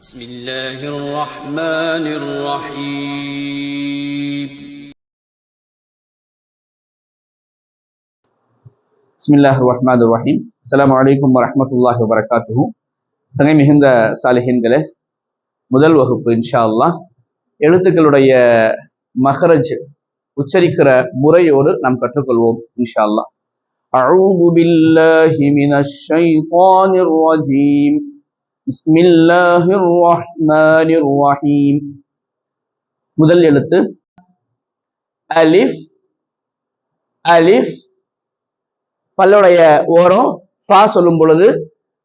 بسم الله الرحمن الرحيم பிஸ்மில்லாஹ் ரஹ்மான் ரஹீம் அஸ்ஸலாமு அலைக்கும் வரஹ்மத்துல்லாஹி வபரகாத்துஹு சங்கை மிகுந்த சாலிஹின்களே முதல் வகுப்பு இன்ஷா அல்லாஹ் எழுத்துக்களுடைய மஹரஜ் உச்சரிக்கிற முறையோடு நாம் கற்றுக்கொள்வோம் இன்ஷா அல்லாஹ் أعوذ بالله من الشيطان الرجيم بسم الله الرحمن الرحيم முதல் எழுத்து அலிஃப் அலிஃப் பல்லுடைய ஓரம் ஃபா சொல்லும் பொழுது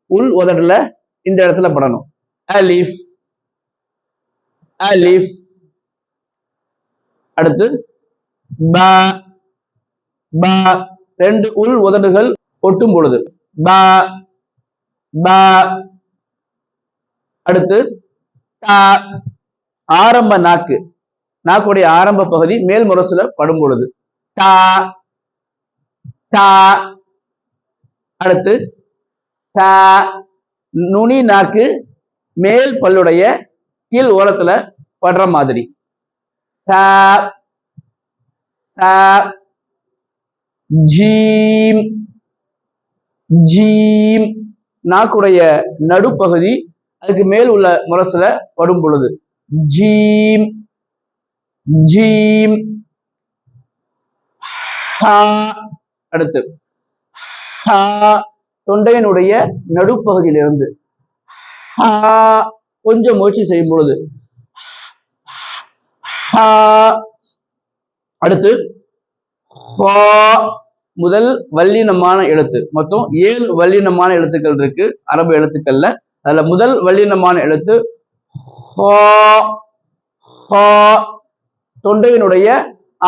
உள் உதடுல இந்த இடத்துல படணும் அலிஃப் அலிஃப் அடுத்து பா பா ரெண்டு உள் உதடுகள் ஒட்டும் பொழுது பா பா அடுத்து ஆரம்ப நாக்கு. நாக்குடைய ஆரம்ப பகுதி மேல் முரசுல படும் பொழுது டா டா அடுத்து டா நுனி நாக்கு மேல் பல்லுடைய கீழ் ஓரத்துல படுற மாதிரி. டா டா ஜீம் ஜீம். நாக்குடைய நடுப்பகுதி அதுக்கு மேல் உள்ள முரசுல படும் பொழுது. ஜீம் ஜீம் அடுத்து. ஹா தொண்டையினுடைய நடுப்பகுதியிலிருந்து. கொஞ்சம் முயற்சி செய்யும் பொழுது. அடுத்து. முதல் வல்லினமான எழுத்து. மொத்தம் ஏழு வல்லினமான எழுத்துக்கள் இருக்கு. அரபு எழுத்துக்கள்ல அதுல முதல் வல்லினமான எழுத்து தொண்டையினுடைய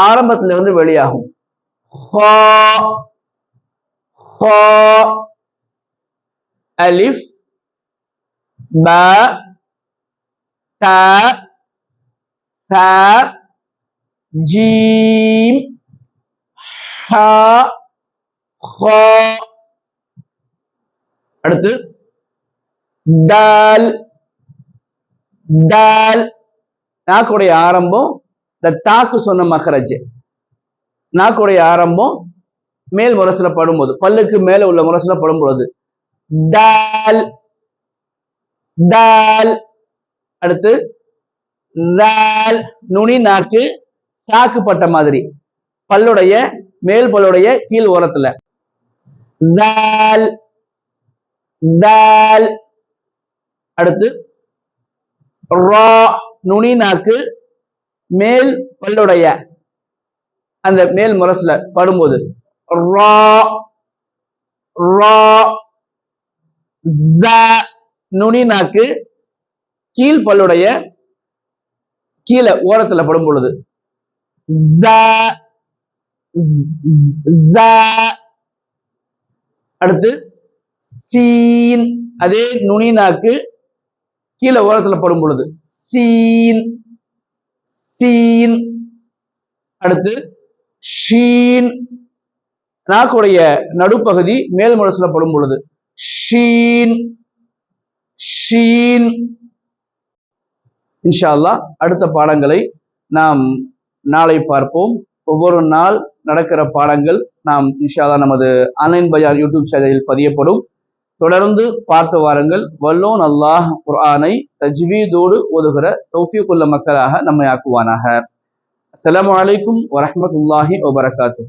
ஆரம்பத்திலிருந்து வெளியாகும். அலிஃப் ப த த ஜீம் அடுத்து தால் தால் நாக்குடைய ஆரம்பம் இந்த தாக்கு சொன்ன மகரஜ். நாக்குடைய ஆரம்பம் மேல் முரசுல படும்போது பல்லுக்கு மேல உள்ள முரசுல படும்பொழுது தால் தால் அடுத்து தால் நுனி நாக்கு தாக்குப்பட்ட மாதிரி பல்லுடைய மேல் பல்லுடைய கீழ் ஓரத்துல. தால் தால் அடுத்து ரா நுனி நாக்கு மேல் பல்லுடைய அந்த மேல் முரசுல படும்போது ரா ரா ஜ நுனி நாக்கு கீழ் பல்லுடைய கீழே ஓரத்துல படும் பொழுது ஜ ஜ அடுத்து சீன் அதே நுனி நாக்கு கீழே ஓரத்துல படும் பொழுது சீன் சீன். அடுத்து ஷீன். நாக்குடைய நடுப்பகுதி மேல் முரசுல படும் பொழுது ஷீன் ஷீன். இன்ஷா அடுத்த பாடங்களை நாம் நாளை பார்ப்போம். ஒவ்வொரு நாள் நடக்கிற பாடங்கள் நாம் இன்ஷால்லா நமது ஆன்லைன் பஜார் யூடியூப் சேனலில் பதியப்படும். தொடர்ந்து பார்த்து வாருங்கள். வல்லோன் அல்லாஹ் குர்ஆனை தஜ்வீதோடு ஓதுகிற தௌஃபீக்குள்ள மக்களாக நம்மை ஆக்குவானாக. அஸ்லாம் வலைக்கும் வரமத்துல்லாஹி வபரகாத்து